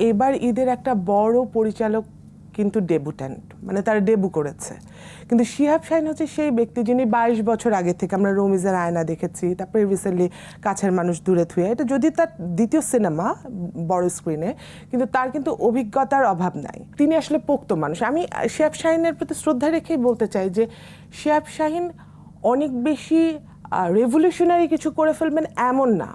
এবার ঈদের একটা বড় পরিচালক কিন্তু ডেবুট্যান্ট মানে তারা ডেবু করেছে। কিন্তু শিহাব শাহিন হচ্ছে সেই ব্যক্তি যিনি বাইশ বছর আগে থেকে আমরা রোমিজের আয়না দেখেছি, তারপরে রিসেন্টলি কাছের মানুষ দূরে থুয়ে। এটা যদি তার দ্বিতীয় সিনেমা বড় স্ক্রিনে কিন্তু তার কিন্তু অভিজ্ঞতার অভাব নাই। তিনি আসলে পোক্ত মানুষ। আমি শিহাব শাহিনের প্রতি শ্রদ্ধা রেখেই বলতে চাই যে, শিহাব শাহিন অনেক বেশি রেভলিউশনারি কিছু করে ফেলবেন এমন না।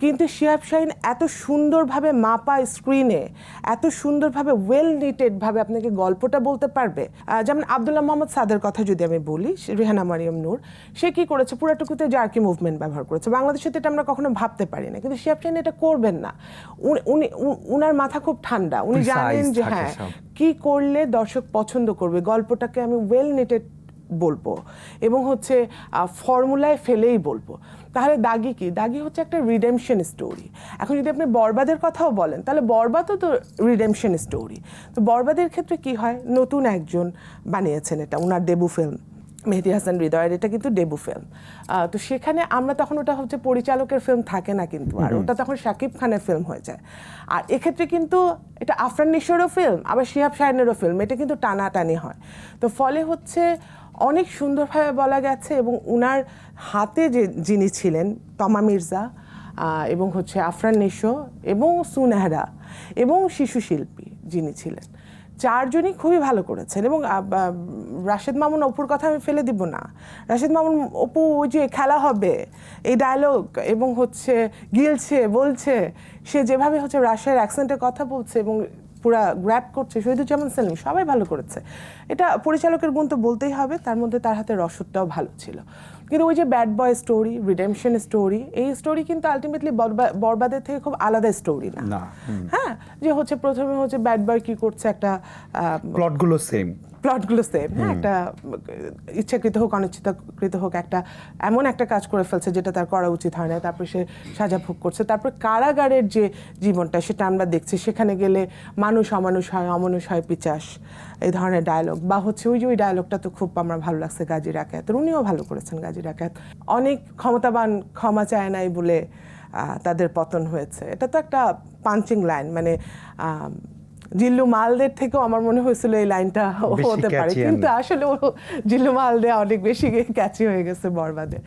কিন্তু শিহাব শাহিন এত সুন্দরভাবে মাপা স্ক্রিনে এত সুন্দরভাবে ওয়েল নিটেডভাবে আপনাকে গল্পটা বলতে পারবে। যেমন আবদুল্লাহ মোহাম্মদ সাদের কথা যদি আমি বলি রেহানা মারিয়াম নূর সে কি করেছে? পুরাটুকুতে জার্কি মুভমেন্ট ব্যবহার করেছে। বাংলাদেশে তো এটা আমরা কখনো ভাবতে পারি না কিন্তু শিহাব শাহিন এটা করবেন না। উনি- উনি উনার মাথা খুব ঠান্ডা। উনি জানেন যে হ্যাঁ কি করলে দর্শক পছন্দ করবে? গল্পটাকে আমি ওয়েল নিটেড বলব এবং হচ্ছে ফর্মুলায় ফেলেই বলব। তাহলে দাগি কি? দাগি হচ্ছে একটা রিডেমশন স্টোরি এখন যদি আপনি বরবাদের কথাও বলেন, তাহলে বরবাদও তো রিডেমশন স্টোরি তো বরবাদের ক্ষেত্রে কি হয়? নতুন একজন বানিয়েছেন এটা ওনার দেবু ফিল্ম মেহেদি হাসান হৃদয়ের এটা কিন্তু ডেবু ফিল্ম তো সেখানে আমরা তখন ওটা হচ্ছে পরিচালকের ফিল্ম থাকে না কিন্তু আর ওটা তখন শাকিব খানের ফিল্ম হয়ে যায়। আর এক্ষেত্রে কিন্তু এটা আফরান নিশোরও ফিল্ম আবার শিহাব শাহিনেরও ফিল্ম এটা কিন্তু টানাটানি হয়। তো ফলে হচ্ছে অনেক সুন্দরভাবে বলা গেছে এবং উনার হাতে যে যিনি ছিলেন তমা মির্জা এবং হচ্ছে আফরান নিশো এবং সুনেহরা এবং শিশু শিল্পী যিনি ছিলেন। চারজনই খুবই ভালো করেছেন এবং রাশেদ মামুন অপুর কথা আমি ফেলে দিব না। রাশেদ মামুন অপু ওই যে খেলা হবে, এই ডায়লগ এবং হচ্ছে গিলছে, বলছে, সে যেভাবে হচ্ছে রাশিয়ার অ্যাকসেন্টে কথা বলছে এবং পুরা গ্র্যাপ করছে শহীদুজ্জামান সেলিম সবাই ভালো করেছে। এটা পরিচালকের গুণ তো বলতেই হবে তার মধ্যে তার হাতে রসদটাও ভালো ছিল। কিন্তু ওই যে bad boy story redemption story এই স্টোরি কিন্তু আলটিমেটলি বরবাদের থেকে খুব আলাদা স্টোরি না। হ্যাঁ যে হচ্ছে প্রথমে হচ্ছে ব্যাড বয় কি করছে একটা প্লটগুলো সেম প্লটগুলো সেম হ্যাঁ একটা ইচ্ছাকৃত হোক অনিচ্ছাকৃত হোক একটা এমন একটা কাজ করে ফেলছে যেটা তার করা উচিত হয় না। তারপরে সে সাজা ভোগ করছে। তারপর কারাগারের যে জীবনটা সেটা আমরা দেখছি। সেখানে গেলে মানুষ অমানুষ হয় অমানুষ হয় পিচাস এই ধরনের ডায়লগ বা হচ্ছে ওই যে ওই ডায়লগটা তো খুব আমার ভালো লাগছে গাজী রাকায়াত। উনিও ভালো করেছেন গাজী রাকায়াত। অনেক ক্ষমতাবান ক্ষমা চায় নাই বলে তাদের পতন হয়েছে। এটা তো একটা পাঞ্চিং লাইন মানে জিল্লু মালদের থেকেও আমার মনে হয়েছিল এই লাইনটা হতে পারে। কিন্তু আসলে ও জিল্লু মালদে অনেক বেশি ক্যাচি হয়ে গেছে বরবাদে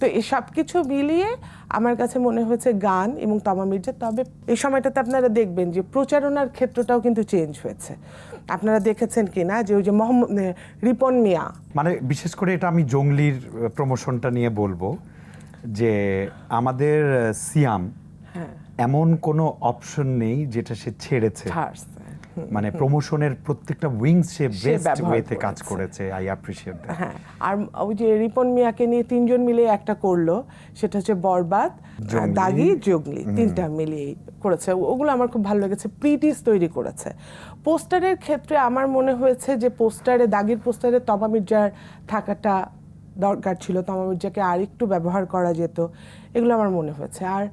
তো এই সব কিছু মিলিয়ে আমার কাছে মনে হয়েছে গান এবং তমা মির্জা। তবে এই সময়টাতে আপনারা দেখবেন যে প্রচারণার ক্ষেত্রটাও কিন্তু চেঞ্জ হয়েছে। আপনারা দেখেছেন কি না যে ওই যে মোহাম্মদ রিপন মিয়া। মানে বিশেষ করে এটা আমি জঙ্গলির প্রমোশনটা নিয়ে বলব যে আমাদের সিয়াম হ্যাঁ। এমন কোনো অপশন নেই যেটা সে ছেড়েছে। মানে প্রমোশনের প্রত্যেকটা উইংস সে বেস্ট ওয়েতে কাজ করেছে। আই অ্যাপ্রিশিয়েট দ্যাট হ্যাঁ আর ওই যে রিপন মিয়াকে নিয়ে তিনজন মিলে একটা করল সেটা হচ্ছে বরবাদ দাগি জগলি তিনটা মিলিয়ে করেছে। ওগুলো আমার খুব ভালো লেগেছে প্রিটিস তৈরি করেছে। পোস্টারের ক্ষেত্রে আমার মনে হয়েছে যে পোস্টারে দাগির পোস্টারে তমা মির্জার থাকাটা দরকার ছিল তমা মির্জাকে আর একটু ব্যবহার করা যেত এগুলো আমার মনে হয়েছে। আর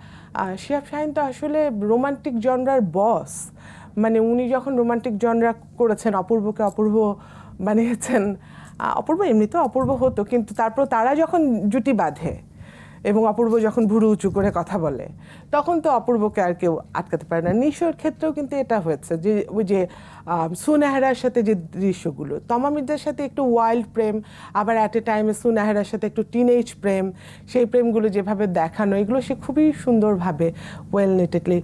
শিহাব শাহিন তো আসলে রোমান্টিক জনরার বস মানে উনি যখন রোমান্টিক জনরা করেছেন, অপূর্বকে অপূর্ব বানিয়েছেন অপূর্ব এমনিতেও অপূর্ব হতো, কিন্তু তারপর তারা যখন জুটি বাঁধে এবং অপূর্ব যখন ভুরু উঁচু করে কথা বলে, তখন তো অপূর্বকে আর কেউ আটকাতে পারে না। নিশোর ক্ষেত্রেও কিন্তু এটা হয়েছে যে, ওই যে সুনেহারার সাথে যে দৃশ্যগুলো, তমামিদের সাথে একটু ওয়াইল্ড প্রেম, আবার অ্যাট এ টাইমে সুনেহারার সাথে একটু টিনেজ প্রেম, সেই প্রেমগুলো যেভাবে দেখানো, এগুলো সে খুবই সুন্দরভাবে ওয়েল নেটেডলি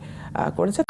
করেছে।